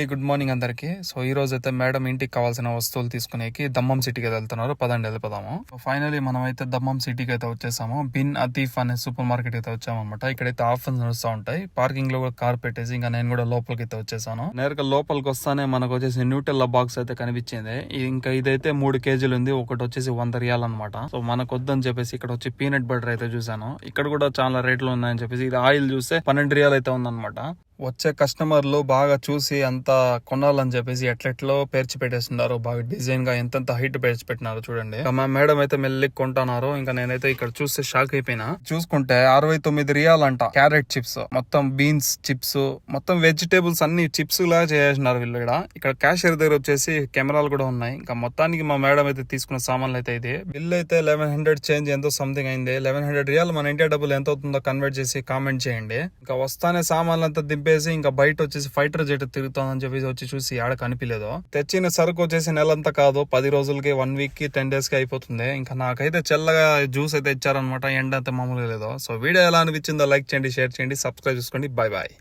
అండి good morning అందరికి. So ఈ రోజు అయితే మేడం ఇంటికి కావాల్సిన వస్తువులు తీసుకునేకి దమ్మం సిటీకి వెళ్తున్నారు. పదండి వెళ్ళిపోదాము. ఫైనలీ మనం అయితే దమ్మం సిటీకి అయితే వచ్చేసాము. బిన్ అతీఫ్ అనే సూపర్ మార్కెట్ అయితే వచ్చామన్నమాట. ఇక్కడైతే ఆఫర్స్ నడుస్తూ ఉంటాయి. పార్కింగ్లో కూడా కార్ పెట్టేసి ఇంకా నేను కూడా లోపలికి అయితే వచ్చేసాను. నేరుగా లోపలికి వస్తానే మనకు వచ్చేసి న్యూటెల్లా బాక్స్ అయితే కనిపించింది. ఇంకా ఇదైతే మూడు కేజీలు ఉంది. ఒకటి వచ్చేసి వంద రియాల్ అనమాట సో మనకు వద్దని చెప్పేసి ఇక్కడ వచ్చి పీనట్ బటర్ అయితే చూసాను ఇక్కడ కూడా చాలా రేట్లు ఉన్నాయని చెప్పేసి ఇది ఆయిల్ చూస్తే పన్నెండు రియాలు అయితే ఉందన్నమాట. వచ్చే కస్టమర్లు బాగా చూసి అంత కొనాలని చెప్పేసి ఎట్లెట్లో పేర్చి పెట్టేస్తున్నారు బాగా డిజైన్గా ఎంతెంత హైట్ పేర్చి పెట్టినారు చూడండి. మా మేడం అయితే మెల్లి కొంటున్నారు ఇంకా నేనైతే ఇక్కడ చూస్తే షాక్ అయిపోయినా. చూసుకుంటే అరవై తొమ్మిది రియాల్ అంట క్యారెట్ చిప్స్ మొత్తం బీన్స్ చిప్స్ మొత్తం వెజిటేబుల్స్ అన్ని చిప్స్ లాగా చేసేసినారు వీళ్ళు ఇక్కడ. ఇక్కడ క్యాషియర్ దగ్గర వచ్చేసి కెమెరాలు కూడా ఉన్నాయి. ఇంకా మొత్తానికి మా మేడం అయితే తీసుకున్న సామాన్లు అయితే ఇది. బిల్ అయితే లెవెన్ హండ్రెడ్ చేంజ్ ఎంతో సంథింగ్ అయింది. లెవెన్ హండ్రెడ్ రియాల్ మన ఇండియా డబ్బులు ఎంత అవుతుందో కన్వర్ట్ చేసి కామెంట్ చేయండి. ఇంకా వస్తానే సామాన్లు అంతా దింపే చెప్పేసి ఇంకా బయట వచ్చేసి ఫైటర్ జెట్ తిరుగుతుందని చెప్పేసి వచ్చి చూసి ఆడ కనిపించలేదు తెచ్చిన సరుకు వచ్చేసి నెలంతా కాదు పది రోజులకి వన్ వీక్కి టెన్ డేస్కి అయిపోతుంది. ఇంకా నాకైతే చల్లగా జ్యూస్ అయితే ఇచ్చారనమాట ఎండ అయితే మామూలుగా లేదు. సో వీడియో ఎలా అనిపించిందో లైక్ చేయండి షేర్ చేయండి సబ్స్క్రైబ్ చేసుకోండి. Bye bye